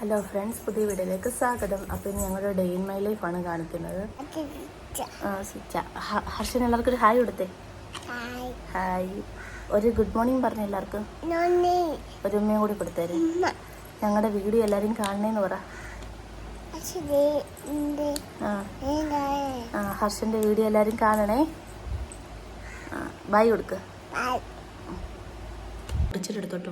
Hello friends പുതിയ വീഡിയോയിലേക്ക് സ്വാഗതം. അപ്പോൾ ഇനി ഞങ്ങളുടെ ഡേ ഇൻ മൈ ലൈഫാണ് കാണിക്കുന്നത്. ഹർഷൻ എല്ലാവർക്കും ഒരു ഹായ് കൊടുത്തെ. ഹായ്. ഒരു ഗുഡ് മോർണിംഗ് പറഞ്ഞു എല്ലാവർക്കും. ഒരു ഉമ്മയും കൂടി കൊടുത്തേര്. ഞങ്ങളുടെ വീഡിയോ എല്ലാവരും കാണണേന്ന് പറ. ഹർഷന്റെ വീഡിയോ എല്ലാവരും കാണണേ. ബൈ ബൈ കൊടുക്ക്. പിടിച്ചിട്ട് എടുത്തോട്ട്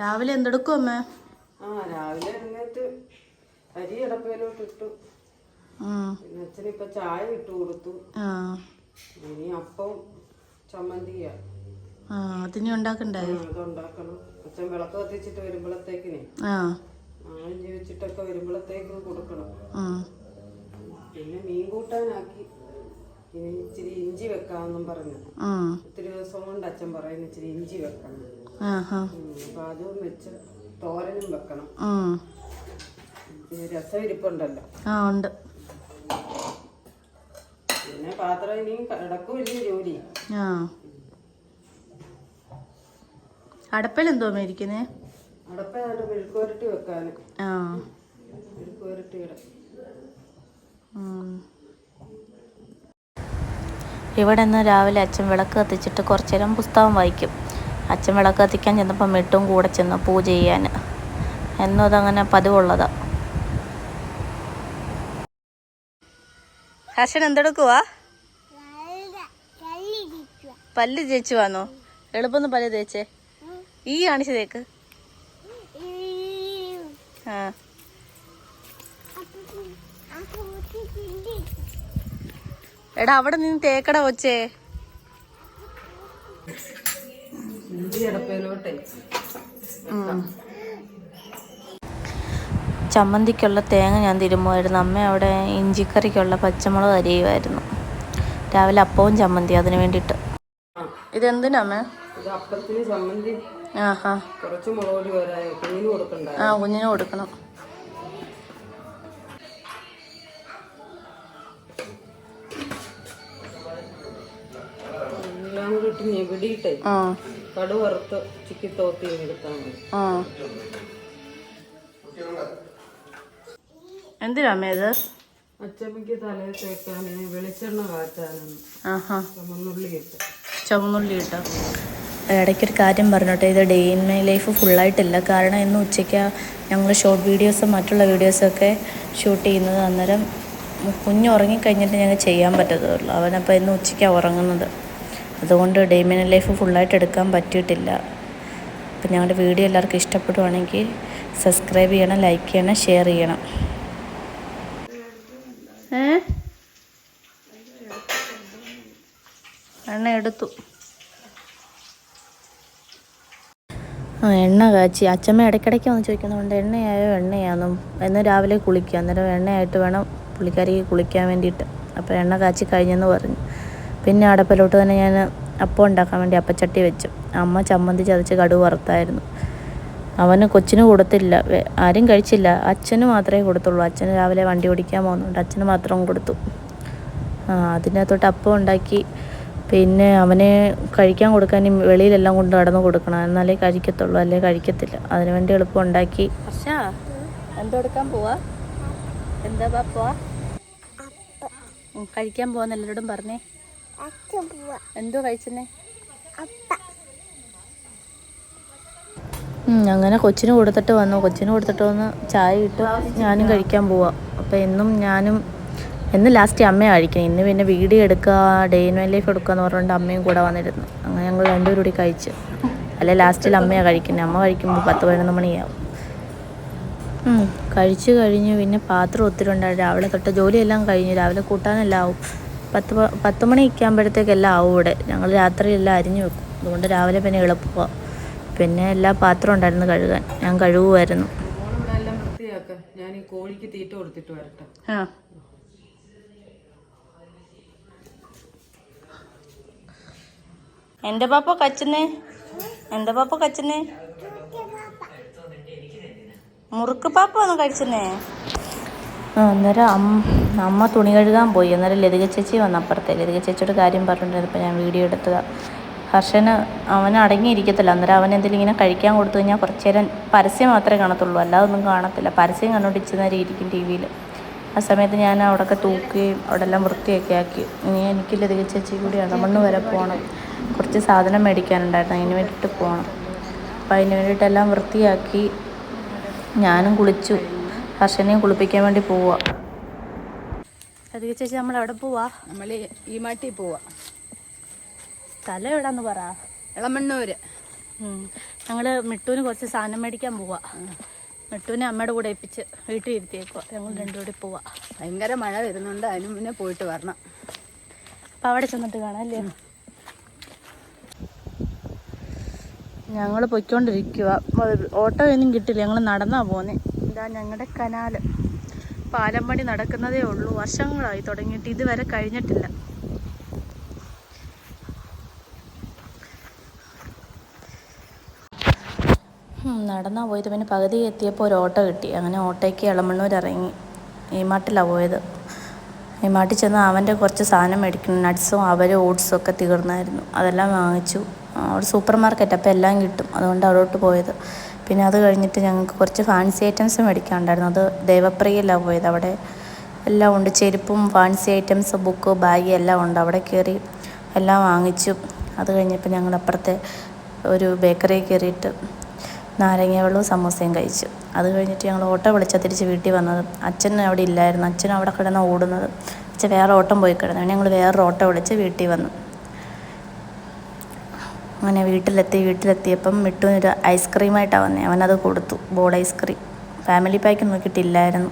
രാവിലെ എന്തെടുക്കും അമ്മ? ആ രാവിലെ എഴുന്നേറ്റ് അരി അടപ്പയിലോട്ട് ഇട്ടു. ഇപ്പൊ ചായ ഇട്ടു കൊടുത്തു. ആ. ഇനി അപ്പം ചമ്മന്തിയാ. ആ അതിനി ഉണ്ടാക്കണ്ടേ? അതുണ്ടാക്കണം. അച്ഛൻ വിളക്ക് കത്തിച്ചിട്ട് വരുമ്പോഴത്തേക്കിനെ ആളും ജീവിച്ചിട്ടൊക്കെ വരുമ്പോഴത്തേക്ക് കൊടുക്കണം. പിന്നെ മീൻ കൂട്ടാനാക്കി. ഇനി ഇച്ചിരി ഇഞ്ചി വെക്കാന്നും പറഞ്ഞു. ഒത്തിരി ദിവസം കൊണ്ട് അച്ഛൻ പറയുന്നു ഇച്ചിരി ഇഞ്ചി വെക്കണം. അപ്പൊ അതും വെച്ച് തോരനും വെക്കണം. രസം ഇരിപ്പുണ്ടല്ലോ. ആ ഉണ്ട്. പിന്നെ പാത്രം ഇനിയും കിടക്കും വലിയ ജോലി. ആ. അടപ്പയിൽ എന്തോ മേടിക്കുന്നേ? അടപ്പ നല്ല മെഴുക്കുവരട്ടി വെക്കാൻ ആ. മെഴുക്കുവരട്ടി ഇട ഉം. ഇവിടെ നിന്ന് രാവിലെ അച്ഛൻ വിളക്ക് കത്തിച്ചിട്ട് കുറച്ചു നേരം പുസ്തകം വായിക്കും. അച്ഛൻ വിളക്ക് കത്തിക്കാൻ ചെന്നപ്പോൾ മെട്ടും കൂടെ ചെന്ന് പൂജ ചെയ്യാൻ. എന്നും അതങ്ങനെ പതിവുള്ളതാ. ഹർഷൻ എന്തെടുക്കുവാ? പല്ല് തേച്ച് വന്നോ? എളുപ്പം പല്ല് തേച്ചേ. ഈ കാണിച്ചു തേക്ക് എടാ അവിടെ നിന്ന് തേക്കട വച്ചേ ചമ്മന്തിക്കുള്ള തേങ്ങ ഞാൻ തിരുമ്മുമായിരുന്നു അമ്മ അവിടെ ഇഞ്ചിക്കറിക്കുള്ള പച്ചമുളക് അരിയുമായിരുന്നു രാവിലെ അപ്പവും ചമ്മന്തി അതിന് വേണ്ടിയിട്ട്. ഇതെന്തിനാ അമ്മ? അപ്പത്തിന് ചമ്മന്തി. കുറച്ച് വരായ കുഞ്ഞിന് കൊടുക്കണ്ട ആ കുഞ്ഞിന് കൊടുക്കണം. എല്ലാം കൂടി ഇട്ട് ഞെവിടിയിട്ടേ. ആ. കടു വറുത്ത് ചിക്കി തോത്തി എടുത്താൽ മതി. ആ. എന്തിനാ അമ്മ ഇത് അച്ചമ്മയ്ക്ക് തലയിൽ തേക്കാൻ വെളിച്ചെണ്ണ കാച്ചാനും ചുമന്നുള്ളി ഇട്ട് ചുമന്നുള്ളി ഇട്ടോ ഇടയ്ക്കൊരു കാര്യം പറഞ്ഞോട്ടെ ഇത് ഡേ ഇൻ മൈ ലൈഫ് ഫുള്ളായിട്ടില്ല കാരണം ഇന്ന് ഉച്ചയ്ക്ക് ഞങ്ങൾ ഷോർട്ട് വീഡിയോസും മറ്റുള്ള വീഡിയോസൊക്കെ ഷൂട്ട് ചെയ്യുന്നത് അന്നേരം കുഞ്ഞ് ഉറങ്ങിക്കഴിഞ്ഞിട്ട് ഞങ്ങൾ ചെയ്യാൻ പറ്റത്തുള്ളൂ. അവനപ്പോൾ ഇന്ന് ഉച്ചയ്ക്കാണ് ഉറങ്ങുന്നത്. അതുകൊണ്ട് ഡേ മൈ ലൈഫ് ഫുള്ളായിട്ട് എടുക്കാൻ പറ്റിയിട്ടില്ല. അപ്പം ഞങ്ങളുടെ വീഡിയോ എല്ലാവർക്കും ഇഷ്ടപ്പെടുവാണെങ്കിൽ സബ്സ്ക്രൈബ് ചെയ്യണം ലൈക്ക് ചെയ്യണം ഷെയർ ചെയ്യണം. ഏ? എണ്ണ എടുത്തു. എണ്ണ കാച്ചി. അച്ഛമ്മ ഇടയ്ക്കിടയ്ക്ക് വന്ന് ചോദിക്കുന്നതുകൊണ്ട് എണ്ണയായോ എണ്ണയാണെന്നും എന്ന് രാവിലെ കുളിക്കുക. അന്നേരം എണ്ണയായിട്ട് വേണം പുള്ളിക്കാരിക്ക് കുളിക്കാൻ വേണ്ടിയിട്ട്. അപ്പോൾ എണ്ണ കാച്ചി കഴിഞ്ഞെന്ന് പറഞ്ഞു. പിന്നെ അടപ്പിലോട്ട് തന്നെ ഞാൻ അപ്പം ഉണ്ടാക്കാൻ വേണ്ടി അപ്പച്ചട്ടി വെച്ചു. അമ്മ ചമ്മന്തി ചതച്ച് കടു വറുത്തായിരുന്നു. അവന് കൊച്ചിന് കൊടുത്തില്ല. ആരും കഴിച്ചില്ല. അച്ഛന് മാത്രമേ കൊടുത്തുള്ളൂ. അച്ഛന് രാവിലെ വണ്ടി ഓടിക്കാൻ പോകുന്നുണ്ട്. അച്ഛന് മാത്രം കൊടുത്തു. അതിനകത്തോട്ട് അപ്പം ഉണ്ടാക്കി പിന്നെ അവനെ കഴിക്കാൻ കൊടുക്കാൻ വെളിയിലെല്ലാം കൊണ്ട് നടന്നു കൊടുക്കണം. എന്നാലേ കഴിക്കത്തുള്ളൂ അല്ലേ? കഴിക്കത്തില്ല. അതിനു വേണ്ടി എളുപ്പം ഉണ്ടാക്കി. എന്തെടുക്കാൻ പോവാ? എന്താ പോവാ? കഴിക്കാൻ പോവാന്ന് എല്ലാരോടും പറഞ്ഞേ. എന്തോ കഴിച്ചെന്നേ? അങ്ങനെ കൊച്ചിന് കൊടുത്തിട്ട് വന്നു. കൊച്ചിന് കൊടുത്തിട്ട് വന്ന് ചായ ഇട്ട്. ഞാനും കഴിക്കാൻ പോവാ. അപ്പം എന്നും ഞാനും എന്ന് ലാസ്റ്റ് അമ്മയെ കഴിക്കണം. ഇന്ന് പിന്നെ വീഡിയോ എടുക്കുക ഡേ ഇൻ മൈ ലൈഫ് എടുക്കുക എന്ന് പറഞ്ഞുകൊണ്ട് അമ്മയും കൂടെ വന്നിരുന്നു. അങ്ങനെ ഞങ്ങൾ രണ്ടുപേരും കൂടി കഴിച്ചു. അല്ലെ ലാസ്റ്റിൽ അമ്മയാണ് കഴിക്കുന്നത് അമ്മ കഴിക്കുമ്പോൾ പത്ത് പതിനൊന്ന് മണിയാവും. കഴിച്ച് കഴിഞ്ഞ് പിന്നെ പാത്രം ഒത്തിരി ഉണ്ടായിരുന്നു രാവിലെ തൊട്ട് ജോലിയെല്ലാം കഴിഞ്ഞു. രാവിലെ കൂട്ടാനെല്ലാം ആവും. പത്ത് പത്ത് മണിയൊക്കെ ആകുമ്പോഴത്തേക്കെല്ലാം ആവും ഇവിടെ. ഞങ്ങൾ രാത്രിയെല്ലാം അരിഞ്ഞു വെക്കും. അതുകൊണ്ട് രാവിലെ പിന്നെ എളുപ്പമാണ് പിന്നെ എല്ലാ പാത്രം ഉണ്ടായിരുന്നു കഴുകാൻ. ഞാൻ കഴുകുമായിരുന്നു ഞാൻ ഈ കോഴിക്ക് തീറ്റ കൊടുത്തിട്ട് വരട്ടെ. എന്റെ പാപ്പ കച്ചനെ? എന്റെ പാപ്പ കച്ചനെ? മുറുക്ക് പാപ്പ ഒന്ന് ആ, അന്നേരം അമ്മ തുണി കഴുകാൻ പോയി. അന്നേരം ലതിക ചേച്ചി വന്ന അപ്പുറത്തെ ലതിക ചേച്ചിയുടെ കാര്യം പറഞ്ഞിട്ടുണ്ടായിരുന്നപ്പോൾ ഞാൻ വീഡിയോ എടുത്തത്. ഹർഷന് അവൻ അടങ്ങിയിരിക്കത്തില്ല. അന്നേരം അവൻ എന്തെങ്കിലും ഇങ്ങനെ കഴിക്കാൻ കൊടുത്തു കഴിഞ്ഞാൽ കുറച്ച് നേരം പരസ്യം മാത്രമേ കാണത്തുള്ളൂ. അല്ലാതെ ഒന്നും കാണത്തില്ല. പരസ്യം കണ്ടുകൊണ്ട് ഇച്ചിരി ഇരിക്കും ടി വിയിൽ ആ സമയത്ത് ഞാൻ അവിടെയൊക്കെ തൂക്കുകയും അവിടെ എല്ലാം വൃത്തിയൊക്കെ ആക്കി. ഇനി എനിക്ക് ലതിക ചേച്ചി കൂടി ഇളമണ്ണ് വരെ പോകണം കുറച്ച് സാധനം മേടിക്കാനുണ്ടായിരുന്നു. അതിന് വേണ്ടിയിട്ട് പോകണം അപ്പോൾ അതിന് വേണ്ടിയിട്ടെല്ലാം വൃത്തിയാക്കി ഞാനും കുളിച്ചു. ഹർഷനെയും കുളിപ്പിക്കാൻ വേണ്ടി പോവാ. അത് ചേച്ചി നമ്മൾ എവിടെ പോവാ? നമ്മൾ ഈ മാട്ടി പോവാ. സ്ഥലം എവിടാന്ന് പറ. ഇളമണ്ണൂര് ഞങ്ങൾ മിട്ടൂന് കുറച്ച് സാധനം മേടിക്കാൻ പോവാ. മിട്ടൂനെ അമ്മയുടെ കൂടെ ഏൽപ്പിച്ച് വീട്ടിൽ ഇരുത്തിയേക്കുക ഞങ്ങൾ രണ്ടുകൂടി പോവാ. ഭയങ്കര മഴ വരുന്നുണ്ട്. അതിന് മുന്നേ പോയിട്ട് വരണം. അപ്പം അവിടെ ചെന്നിട്ട് കാണാം അല്ലേ? ഞങ്ങൾ പൊയ്ക്കൊണ്ടിരിക്കുക ഓട്ടോ ഒന്നും കിട്ടില്ല. ഞങ്ങൾ നടന്നാ പോന്നെ. ഇതാ ഞങ്ങളുടെ കനാല്. പാലം പണി നടക്കുന്നതേ ഉള്ളൂ. വർഷങ്ങളായി തുടങ്ങിയിട്ട് ഇതുവരെ കഴിഞ്ഞിട്ടില്ല. നടന്നാ പോയത്. പിന്നെ പകുതി എത്തിയപ്പോൾ ഒരു ഓട്ടോ കിട്ടി. അങ്ങനെ ഓട്ടോയ്ക്ക് ഇളമണ്ണൂർ ഇറങ്ങി. ഈ മാട്ടിലാണ് പോയത്. ഈ മാട്ടിൽ ചെന്ന് അവന്റെ കുറച്ച് സാധനം മേടിക്കണം. നട്ട്സും അവരും ഓട്സും ഒക്കെ തീർന്നായിരുന്നു. അതെല്ലാം വാങ്ങിച്ചു. അവിടെ സൂപ്പർ മാർക്കറ്റ് അപ്പോൾ എല്ലാം കിട്ടും. അതുകൊണ്ട് അവിടോട്ട് പോയത്. പിന്നെ അത് കഴിഞ്ഞിട്ട് ഞങ്ങൾക്ക് കുറച്ച് ഫാൻസി ഐറ്റംസ് മേടിക്കാനുണ്ടായിരുന്നു. അത് ദേവപ്രിയയിലാണ് പോയത്. അവിടെ എല്ലാം ഉണ്ട്. ചെരുപ്പും ഫാൻസി ഐറ്റംസ് ബുക്ക് ബാഗ് എല്ലാം ഉണ്ട്. അവിടെ കയറി എല്ലാം വാങ്ങിച്ചു. അത് കഴിഞ്ഞപ്പോൾ ഞങ്ങൾ അപ്പുറത്തെ ഒരു ബേക്കറി കയറിയിട്ട് നാരങ്ങ വെള്ളവും സമോസയും കഴിച്ചു. അത് കഴിഞ്ഞിട്ട് ഞങ്ങൾ ഓട്ടോ വിളിച്ചാൽ തിരിച്ച് വീട്ടിൽ വന്നത്. അച്ഛൻ അവിടെ ഇല്ലായിരുന്നു. അച്ഛൻ അവിടെ കിടന്ന് ഓടുന്നത്. അച്ഛൻ വേറെ ഓട്ടം പോയി കിടന്നു. ഞങ്ങൾ വേറൊരു ഓട്ടോ വിളിച്ച് വീട്ടിൽ വന്നു. അങ്ങനെ വീട്ടിലെത്തി വീട്ടിലെത്തിയപ്പം മിട്ടുവിനൊരു ഐസ്ക്രീമായിട്ടാണ് വന്നത് അവനത് കൊടുത്തു ball ice cream. Family pack നോക്കിയിട്ടില്ലായിരുന്നു.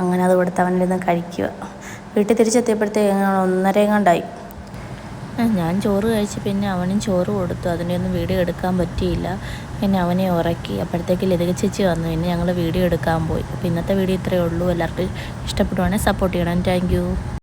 അങ്ങനെ അത് കൊടുത്ത് അവനിരുന്ന് കഴിക്കുക. വീട്ടിൽ തിരിച്ചെത്തിയപ്പോഴത്തേക്ക് ഒന്നരയെങ്ങാണ്ടായി ഞാൻ ചോറ് കഴിച്ച് പിന്നെ അവനും ചോറ് കൊടുത്തു. അതിന്റെയൊന്നും വീഡിയോ എടുക്കാൻ പറ്റിയില്ല. പിന്നെ അവനെ ഉറക്കി. അപ്പോഴത്തേക്ക് ലതിക ചേച്ചി വന്നു. പിന്നെ ഞങ്ങൾ വീഡിയോ എടുക്കാൻ പോയി. അപ്പോൾ ഇന്നത്തെ വീഡിയോ ഇത്രയേ ഉള്ളൂ. എല്ലാവർക്കും ഇഷ്ടപ്പെടുവാണെങ്കിൽ സപ്പോർട്ട് ചെയ്യണം. താങ്ക്